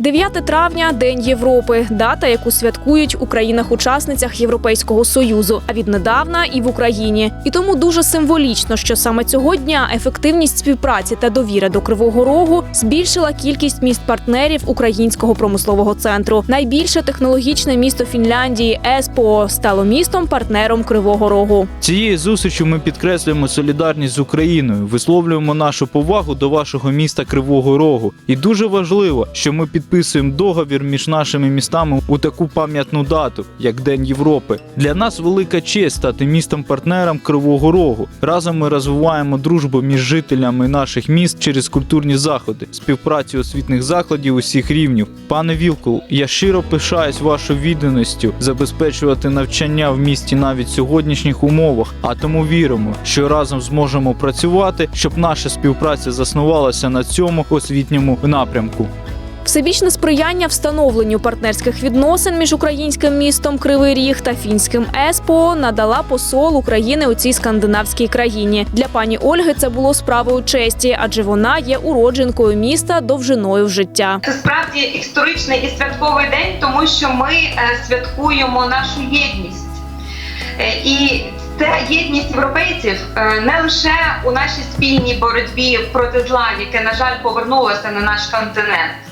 9 травня День Європи, дата, яку святкують у країнах-учасницях Європейського союзу, а віднедавна і в Україні. І тому дуже символічно, що саме цього дня ефективність співпраці та довіра до Кривого Рогу збільшила кількість міст партнерів Українського промислового центру. Найбільше технологічне місто Фінляндії ЕСПО стало містом партнером Кривого Рогу. Цією зустрічю ми підкреслюємо солідарність з Україною, висловлюємо нашу повагу до вашого міста Кривого Рогу. І дуже важливо, що ми підписуємо договір між нашими містами у таку пам'ятну дату, як День Європи. Для нас велика честь стати містом-партнером Кривого Рогу. Разом ми розвиваємо дружбу між жителями наших міст через культурні заходи, співпрацю освітних закладів усіх рівнів. Пане Вілкул, я щиро пишаюсь вашою відданістю забезпечувати навчання в місті навіть в сьогоднішніх умовах, а тому віримо, що разом зможемо працювати, щоб наша співпраця заснувалася на цьому освітньому напрямку. Всебічне сприяння встановленню партнерських відносин між українським містом Кривий Ріг та фінським ЕСПО надала посол України у цій скандинавській країні. Для пані Ольги це було справою честі, адже вона є уродженкою міста довжиною в життя. Це справді історичний і святковий день, тому що ми е, святкуємо нашу єдність. Е, І ця єдність європейців е, не лише у нашій спільній боротьбі проти зла, яке, на жаль, повернулося на наш континент.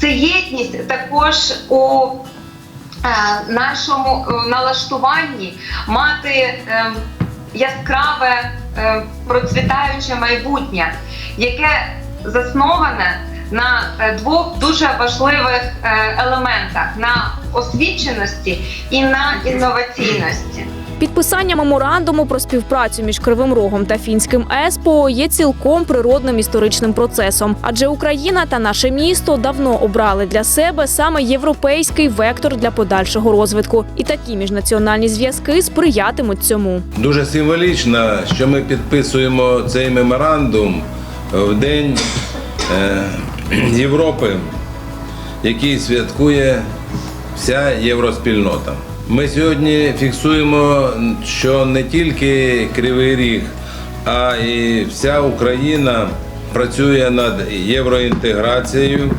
Це єдність також у е, нашому е, налаштуванні мати е, яскраве процвітаюче майбутнє, яке засноване на двох дуже важливих елементах: на освіченості і на інноваційності. Підписання меморандуму про співпрацю між Кривим Рогом та фінським ЕСПО є цілком природним історичним процесом, адже Україна та наше місто давно обрали для себе саме європейський вектор для подальшого розвитку, і такі міжнаціональні зв'язки сприятимуть цьому. Дуже символічно, що ми підписуємо цей меморандум в День е, Європи, який святкує вся євроспільнота. Ми сьогодні фіксуємо, що не тільки Кривий Ріг, а і вся Україна працює над євроінтеграцією,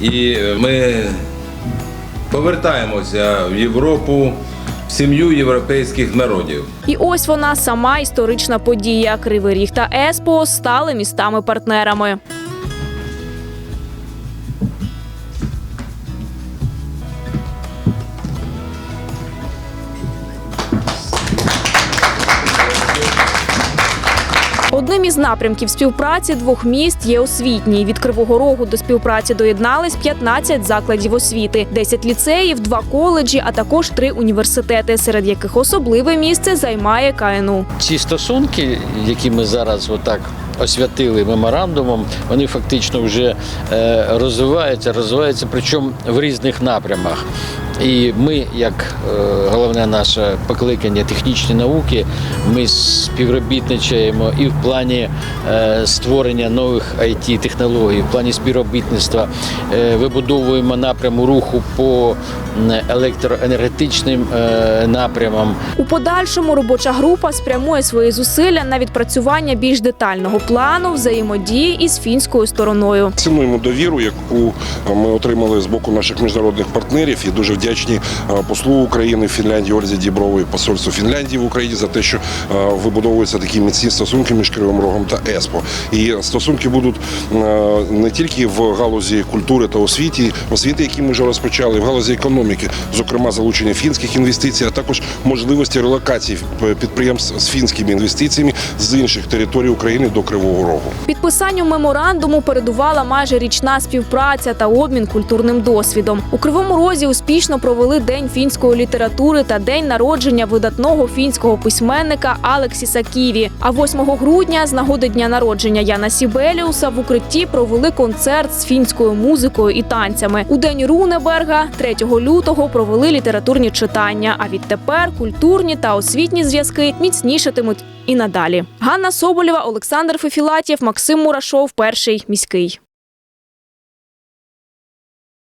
і ми повертаємося в Європу, сім'ю європейських народів. І ось вона сама історична подія. Кривий Ріг та ЕСПО стали містами-партнерами. Одним із напрямків співпраці двох міст є освітній. Від Кривого Рогу до співпраці доєднались 15 закладів освіти, 10 ліцеїв, 2 коледжі, а також 3 університети, серед яких особливе місце займає КНУ. ці стосунки, які ми зараз отак освятили меморандумом, вони фактично вже е, розвиваються, розвиваються, причому в різних напрямах. І ми, як е, головне наше покликання технічні науки, ми співробітничаємо і в плані е, створення нових it технологій в плані співробітництва е, вибудовуємо напряму руху по електроенергетичним напрямам. У подальшому робоча група спрямує свої зусилля на відпрацювання більш детального плану взаємодії із фінською стороною. Цінуємо довіру, яку ми отримали з боку наших міжнародних партнерів, і дуже вдячні е, послу України в Фінляндії Ользі Дібрової, посольству Фінляндії в Україні за те, що е, вибудовуються такі міцні стосунки між Кривим Рогом та ЕСПО. І стосунки будуть е, не тільки в галузі культури та освіті, освіти, які ми вже розпочали, в галузі економіки, зокрема залучення фінських інвестицій, а також можливості релокації підприємств з фінськими інвестиціями з інших територій України до Кривого Рогу. Підписанню меморандуму передувала майже річна співпраця та обмін культурним досвідом. У Кривому Розі успішно провели День фінської літератури та день народження видатного фінського письменника Алексіса Ківі. А 8 грудня, з нагоди дня народження Яна Сібеліуса, в укритті провели концерт з фінською музикою і танцями. У день Рунеберга, 3 лютого, провели літературні читання. А відтепер культурні та освітні зв'язки міцнішатимуть і надалі. Ганна Соболєва, Олександр Фефілатєв, Максим Мурашов, перший міський.